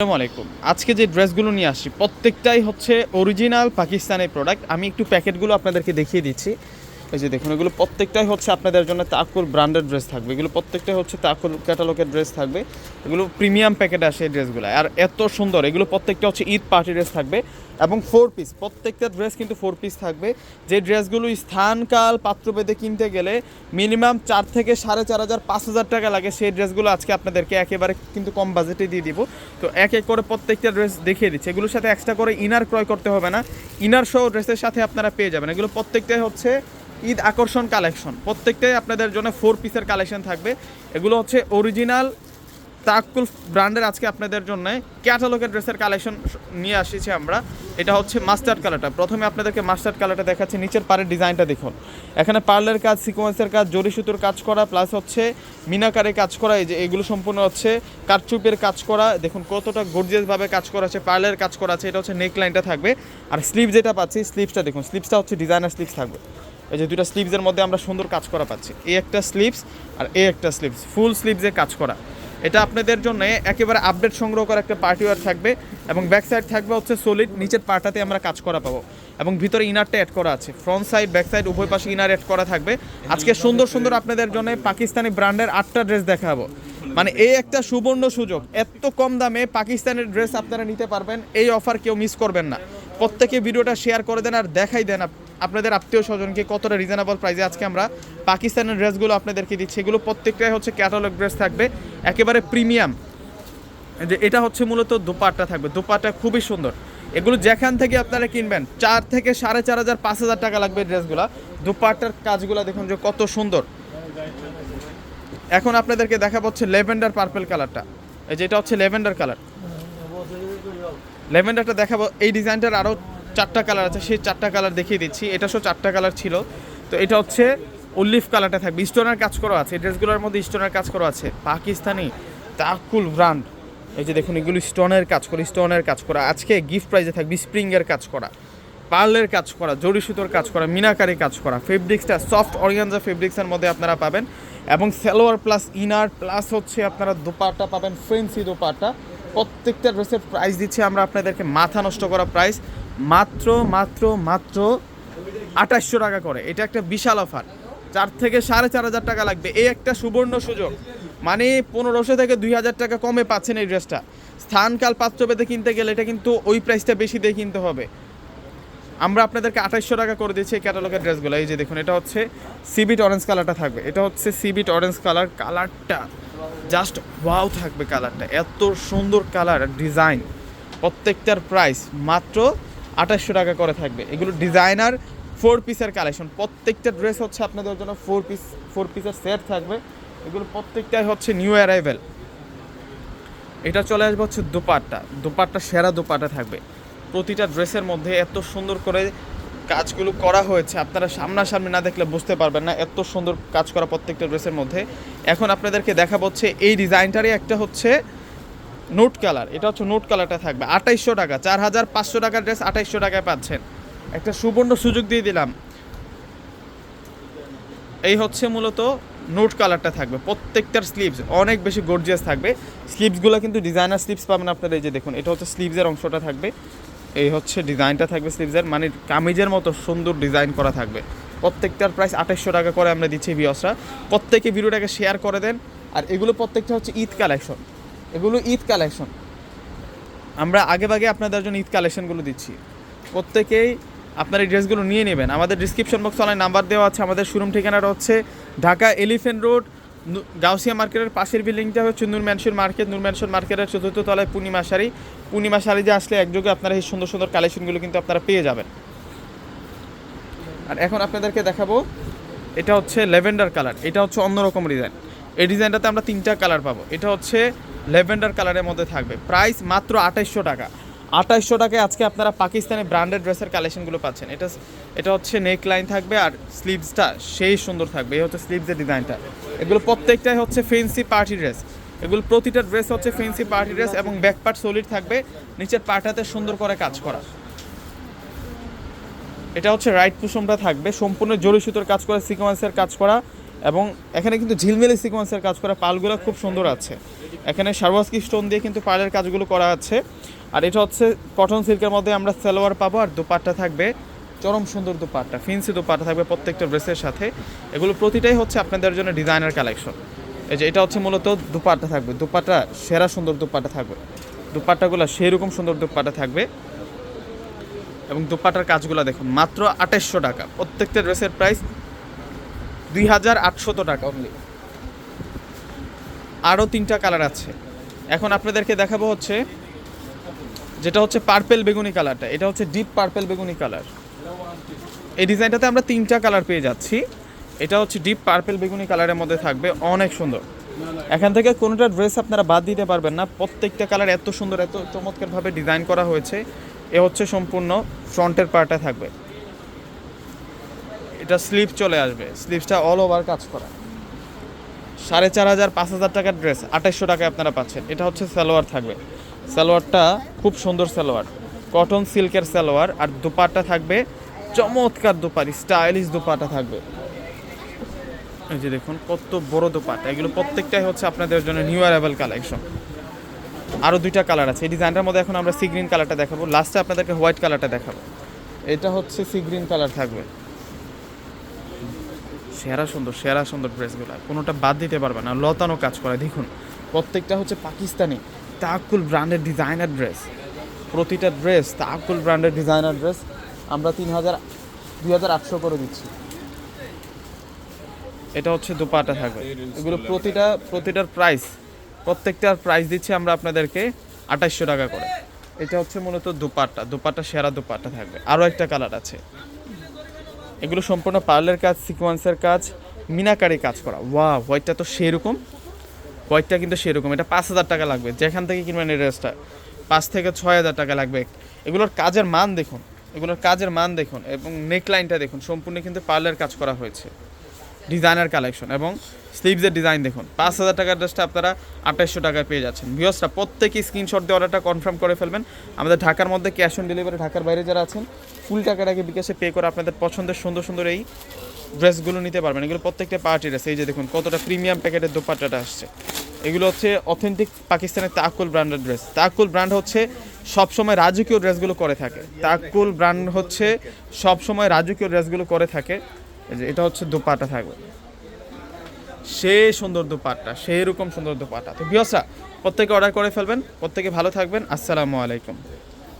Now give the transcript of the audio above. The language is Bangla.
আসসালামু আলাইকুম। আজকে যে ড্রেসগুলো নিয়ে আসি প্রত্যেকটাই হচ্ছে অরিজিনাল পাকিস্তানের প্রোডাক্ট আমি একটু প্যাকেটগুলো আপনাদেরকে দেখিয়ে দিচ্ছি। এই যে দেখুন, এগুলো প্রত্যেকটাই হচ্ছে আপনাদের জন্য তাকুর ব্র্যান্ডেড ড্রেস থাকবে। এগুলো প্রত্যেকটাই হচ্ছে তাকুর ক্যাটালগের ড্রেস থাকবে। এগুলো প্রিমিয়াম প্যাকেট আসে এই ড্রেসগুলো আর এত সুন্দর, এগুলো প্রত্যেকটা হচ্ছে ঈদ পার্টি ড্রেস থাকবে এবং ফোর পিস প্রত্যেকটা ড্রেস কিন্তু ফোর পিস থাকবে। যে ড্রেসগুলো স্থানকাল পাত্রভেদে কিনতে গেলে মিনিমাম চার থেকে সাড়ে চার হাজার, পাঁচ হাজার টাকা লাগে সেই ড্রেসগুলো আজকে আপনাদেরকে একেবারে কিন্তু কম বাজেটে দিয়ে দিব। তো এক এক করে প্রত্যেকটা ড্রেস দেখিয়ে দিচ্ছে। এগুলোর সাথে এক্সট্রা করে ইনার ক্রয় করতে হবে না। ইনার সহ ড্রেসের সাথে আপনারা পেয়ে যাবেন। এগুলো প্রত্যেকটাই হচ্ছে ঈদ আকর্ষণ কালেকশন। প্রত্যেকটাই আপনাদের জন্য ফোর পিসের কালেকশন থাকবে। এগুলো হচ্ছে অরিজিনাল তাকুল ব্র্যান্ডের আজকে আপনাদের জন্য ক্যাটালগের ড্রেসের কালেকশন নিয়ে আসিছি আমরা। এটা হচ্ছে মাস্টার্ড কালারটা প্রথমে আপনাদেরকে মাস্টার্ড কালারটা দেখাচ্ছি, নিচের পাড়ের ডিজাইনটা দেখুন। এখানে পার্লের কাজ সিকোয়েন্সের কাজ, জরি সুতোর কাজ করা প্লাস হচ্ছে মিনাকারে কাজ করা, এই যে এগুলো সম্পূর্ণ হচ্ছে কারচুপের কাজ করা। দেখুন কতটা গর্জিয়াসভাবে কাজ করা আছে পার্লের কাজ করা আছে, এটা হচ্ছে নেক লাইনটা থাকবে। আর স্লিপ যেটা পাচ্ছি স্লিপসটা দেখুন স্লিপসটা হচ্ছে ডিজাইনার স্লিভস থাকবে। এই যে দুইটা স্লিভসের মধ্যে আমরা সুন্দর কাজ করা পাচ্ছি। এই একটা স্লিভস আর এই একটা স্লিভস ফুল স্লিভসে কাজ করা। এটা আপনাদের জন্য একেবারে আপডেট সংগ্রহ করা একটা পার্টি ওয়ার থাকবে এবং ব্যাক সাইড থাকবে হচ্ছে সলিড নিচের পার্টাতে আমরা কাজ করা পাবো। এবং ভিতরে ইনারটা অ্যাড করা আছে। ফ্রন্ট সাইড ব্যাক সাইড উভয় পাশে ইনার অ্যাড করা থাকবে। আজকে সুন্দর সুন্দর আপনাদের জন্য পাকিস্তানি ব্র্যান্ডের আটটা ড্রেস দেখাবো। মানে এই একটা সুবর্ণ সুযোগ। এত কম দামে পাকিস্তানের ড্রেস আপনারা নিতে পারবেন, এই অফার কেউ মিস করবেন না। প্রত্যেকে ভিডিওটা শেয়ার করে দেন আর দেখাই দেন আপনাদের আত্মীয় স্বজনকে কতটা রিজনেবল প্রাইসে আজকে আমরা পাকিস্তানের ড্রেসগুলো আপনাদেরকে দিচ্ছি। এগুলো প্রত্যেকটাই হচ্ছে ক্যাটালগ ড্রেস থাকবে। একেবারে প্রিমিয়াম যে এটা হচ্ছে মূলত দোপাট্টা থাকবে। দোপাট্টা খুবই সুন্দর। এগুলো যেখান থেকে আপনারা কিনবেন, চার থেকে সাড়ে চার হাজার, পাঁচ হাজার টাকা লাগবে ড্রেসগুলো দোপাট্টার কাজগুলো দেখুন যে কত সুন্দর। এখন আপনাদেরকে দেখা হচ্ছে লেভেন্ডার পার্পল কালারটা এই যেটা হচ্ছে লেভেন্ডার কালার লেভেন্ডারটা দেখাবো। এই ডিজাইনটার আরও চারটা কালার আছে, সেই চারটা কালার দেখিয়ে দিচ্ছি। এটা সব চারটা কালার ছিল। তো এটা হচ্ছে উল্লিফ কালারটা থাকবে। স্টোনের কাজ করা আছে ড্রেসগুলোর মধ্যে স্টোনের কাজ করা আছে। পাকিস্তানি তাকুল ব্র্যান্ড এই যে দেখুন, এগুলো স্টোনের কাজ করা স্টোনের কাজ করা। আজকে গিফট প্রাইজে থাকবে স্প্রিংয়ের কাজ করা। পার্লের কাজ করা জরি সুতোর কাজ করা, মিনাকারি কাজ করা। ফেব্রিক্সটা সফট অরিগানজা ফেব্রিক্সের মধ্যে আপনারা পাবেন। এবং সালোয়ার প্লাস ইনার প্লাস হচ্ছে আপনারা দোপাট্টা পাবেন ফেন্সি দোপাট্টা। প্রত্যেকটা ড্রেসের প্রাইস দিচ্ছি আমরা আপনাদেরকে, মাথা নষ্ট করা প্রাইস মাত্র মাত্র মাত্র আঠাশশো টাকা করে। এটা একটা বিশাল অফার। চার থেকে সাড়ে চার হাজার টাকা লাগবে। এই একটা সুবর্ণ সুযোগ। মানে পনেরোশো থেকে দুই হাজার টাকা কমে পাচ্ছেন এই ড্রেসটা। স্থানকাল পাত্রভেদে কিনতে গেলে এটা কিন্তু ওই প্রাইসটা বেশি দিয়ে কিনতে হবে। আমরা আপনাদেরকে আঠাইশশো টাকা করে দিচ্ছি এই ক্যাটালগের ড্রেসগুলো। এই যে দেখুন, এটা হচ্ছে সিবিট অরেঞ্জ কালারটা থাকবে। এটা হচ্ছে সিবিট অরেঞ্জ কালার কালারটা জাস্ট ওয়াও থাকবে কালারটা এত সুন্দর কালার ডিজাইন প্রত্যেকটার প্রাইস মাত্র আঠাশশো টাকা করে থাকবে। এগুলো ডিজাইনার ফোর পিসের কালেকশন প্রত্যেকটা ড্রেস হচ্ছে আপনাদের জন্য ফোর পিস ফোর পিসের সেট থাকবে। এগুলো প্রত্যেকটাই হচ্ছে নিউ অ্যারাইভেল এটা চলে আসবে হচ্ছে দোপাট্টা। দোপাট্টা, সেরা দোপাট্টা থাকবে। প্রতিটা ড্রেসের মধ্যে এত সুন্দর করে কাজগুলো করা হয়েছে, আপনারা সামনাসামনি না দেখলে বুঝতে পারবেন না, এত সুন্দর কাজ করা প্রত্যেকটা ড্রেসের মধ্যে। এখন আপনাদেরকে দেখা হচ্ছে এই ডিজাইনটারই একটা হচ্ছে নোট কালার, এটা হচ্ছে নোট কালারটা থাকবে। আঠাইশশো টাকা চার হাজার পাঁচশো টাকার ড্রেস আঠাইশশো টাকায় পাচ্ছেন। একটা সুবর্ণ সুযোগ দিয়ে দিলাম। এই হচ্ছে মূলত নোট কালারটা থাকবে, প্রত্যেকটার স্লিভস অনেক বেশি গর্জিয়াস থাকবে। স্লিভসগুলো কিন্তু ডিজাইনার স্লিভস পাবেন আপনারা, এই যে দেখুন, এটা হচ্ছে স্লিভসের অংশটা থাকবে। এই হচ্ছে ডিজাইনটা থাকবে স্লিভসের মানে কামিজের মতো সুন্দর ডিজাইন করা থাকবে। প্রত্যেকটার প্রাইস আঠাশশো টাকা করে আমরা দিচ্ছি ভিওসরা প্রত্যেকে ভিডিওটাকে শেয়ার করে দেন। আর এগুলো প্রত্যেকটা হচ্ছে ঈদ কালেকশন এগুলো ঈদ কালেকশন। আমরা আগে ভাগে আপনাদের জন্য ঈদ কালেকশনগুলো দিচ্ছি। প্রত্যেকেই আপনার এই ড্রেসগুলো নিয়ে নেবেন। আমাদের ডিসক্রিপশন বক্স অনলাইন নাম্বার দেওয়া আছে। আমাদের শোরুম ঠিকানাটা হচ্ছে ঢাকা এলিফেন্ট রোড গাউসিয়া মার্কেটের পাশের বিল্ডিংটা হচ্ছে Noor mansion market. Noor mansion মার্কেটের চতুর্থ তলায় পূর্ণিমা শাড়ি। পূর্ণিমা শাড়ি যে আসলে একযোগে আপনারা এই সুন্দর সুন্দর কালেকশনগুলো কিন্তু আপনারা পেয়ে যাবেন। আর এখন আপনাদেরকে দেখাবো, এটা হচ্ছে লেভেন্ডার কালার। এটা হচ্ছে অন্যরকম ডিজাইন। এই ডিজাইনটাতে আমরা তিনটা কালার পাবো। এটা হচ্ছে লেভেন্ডার কালারের মধ্যে থাকবে। প্রাইস মাত্র আঠাইশশো টাকা। আঠাইশশো টাকায় আজকে আপনারা পাকিস্তানি ব্র্যান্ডেড ড্রেসের কালেকশনগুলো পাচ্ছেন। এটা এটা হচ্ছে নেক লাইন থাকবে আর স্লিভসটা সেই সুন্দর থাকবে। এই হচ্ছে স্লিভসের ডিজাইনটা। এগুলো প্রত্যেকটাই হচ্ছে ফেন্সি পার্টি ড্রেস এগুলো প্রতিটা ড্রেস হচ্ছে ফেন্সি পার্টি ড্রেস এবং ব্যাক পার্ট সলিড থাকবে। নিচের পার্টাতে সুন্দর করে কাজ করা। এটা হচ্ছে রাইট কুসুমটা থাকবে। সম্পূর্ণ জরি সুতোর কাজ করা সিকোয়েন্সের কাজ করা এবং এখানে কিন্তু ঝিলমিলি সিকোয়েন্সের কাজ করা। পালগুলো খুব সুন্দর আছে। এখানে সার্ভাসকি স্টোন দিয়ে কিন্তু পাড়ের কাজগুলো করা আছে। আর এটা হচ্ছে কটন সিল্কের মধ্যে আমরা সালোয়ার পাবো আর দুপাট্টা থাকবে, চরম সুন্দর দুপাট্টা, ফিন্সি দুপাট্টা থাকবে প্রত্যেকটা ড্রেসের সাথে। এগুলো প্রতিটাই হচ্ছে আপনাদের জন্য ডিজাইনার কালেকশন। এই যে এটা হচ্ছে মূলত দুপাট্টা থাকবে, দুপাট্টা, সেরা সুন্দর দুপাট্টা থাকবে। দুপাট্টাগুলো সেরকম সুন্দর দুপাট্টা থাকবে। এবং দুপাটার কাজগুলো দেখুন, মাত্র আঠাশশো টাকা। প্রত্যেকটা ড্রেসের প্রাইস দুই হাজার আটশত টাকা অনলি আরও তিনটা কালার আছে। এখন আপনাদেরকে দেখাবো হচ্ছে, যেটা হচ্ছে পার্পেল বেগুনি কালারটা। এটা হচ্ছে ডিপ পার্পেল বেগুনি কালার। এই ডিজাইনটাতে আমরা তিনটা কালার পেয়ে যাচ্ছি। এটা হচ্ছে ডিপ পার্পেল বেগুনি কালারের মধ্যে থাকবে, অনেক সুন্দর। এখান থেকে কোনোটা ড্রেস আপনারা বাদ দিতে পারবেন না। প্রত্যেকটা কালার এত সুন্দর, এত চমৎকারভাবে ডিজাইন করা হয়েছে। এ হচ্ছে সম্পূর্ণ ফ্রন্টের পার্টটা থাকবে। এটা স্লিপ চলে আসবে। স্লিপসটা অল ওভার কাজ করা। সাড়ে চার হাজার, পাঁচ হাজার টাকার ড্রেস আঠাশশো টাকায় আপনারা পাচ্ছেন। এটা হচ্ছে সালোয়ার থাকবে। সালোয়ারটা খুব সুন্দর সালোয়ার। কটন সিল্কের সালোয়ার আর দুপাট্টা থাকবে। চমৎকার দুপাটি স্টাইলিশ দুপাটা থাকবে। এই যে দেখুন, কত বড় দুপাটা এগুলো প্রত্যেকটাই হচ্ছে আপনাদের জন্য নিউ অ্যারাইভাল কালেকশন আরও দুইটা কালার আছে। এই ডিজাইনটার মধ্যে এখন আমরা সি গ্রিন কালারটা দেখাবো। লাস্টে আপনাদেরকে হোয়াইট কালারটা দেখাবো। এটা হচ্ছে সি গ্রিন কালার থাকবে। সেরা সুন্দর সেরা সুন্দর ড্রেসগুলো। কোনোটা বাদ দিতে পারবে না, লতানো কাজ করে। দেখুন, প্রত্যেকটা হচ্ছে পাকিস্তানি তাকুল ব্র্যান্ডের ডিজাইনার ড্রেস প্রতিটা ড্রেস তাকুল ব্র্যান্ডের ডিজাইনার ড্রেস আমরা তিন হাজার, দুই হাজার আটশো করে দিচ্ছি। এটা হচ্ছে দুপাটা থাকবে। এগুলো প্রতিটা, প্রতিটার প্রাইস প্রত্যেকটার প্রাইস দিচ্ছি আমরা আপনাদেরকে আঠাইশশো টাকা করে। এটা হচ্ছে মূলত দুপাট্টা দুপাট্টা সেরা দুপাট্টা থাকবে। আরও একটা কালার আছে। এগুলো সম্পূর্ণ পার্লের কাজ, সিকোয়েন্সের কাজ, মিনাকারি কাজ করা। ওয়া হোয়াইটটা তো সেরকম। হোয়াইটটা কিন্তু সেরকম। এটা পাঁচ হাজার টাকা লাগবে। যেখান থেকে কিনবেন এই ড্রেসটা, পাঁচ থেকে ছয় হাজার টাকা লাগবে। এগুলোর কাজের মান দেখুন। এগুলোর কাজের মান দেখুন এবং নেকলাইনটা দেখুন। সম্পূর্ণ কিন্তু পার্লের কাজ করা হয়েছে। ডিজাইনার কালেকশন এবং স্লিভসের ডিজাইন দেখুন। পাঁচ হাজার টাকার ড্রেসটা আপনারা আঠাইশশো টাকায় পেয়ে যাচ্ছেন। ভিওসটা প্রত্যেকেই স্ক্রিনশট দিয়ে অর্ডারটা কনফার্ম করে ফেলবেন। আমাদের ঢাকার মধ্যে ক্যাশ অন ডেলিভারি ঢাকার বাইরে যারা আছেন ফুল টাকাটাকে বিকাশে পে করে আপনাদের পছন্দের সুন্দর সুন্দর এই ড্রেসগুলো নিতে পারবেন। এগুলো প্রত্যেকটা পার্টি ড্রেস এই যে দেখুন, কতটা প্রিমিয়াম প্যাকেটের দোপাট্টাটা আসছে। এগুলো হচ্ছে অথেন্টিক পাকিস্তানের তাকুল ব্র্যান্ডের ড্রেস তাকুল ব্র্যান্ড হচ্ছে সবসময় রাজকীয় ড্রেসগুলো করে থাকে। তাকুল ব্র্যান্ড হচ্ছে সবসময় রাজকীয় ড্রেসগুলো করে থাকে। এটা হচ্ছে দোপাটা থাকবে। সে সুন্দর দোপাট্টা সেই রকম সুন্দর দোপাট্টা। তো বিয়সা প্রত্যেকে অর্ডার করে ফেলবেন, প্রত্যেকে ভালো থাকবেন। আসসালামু আলাইকুম।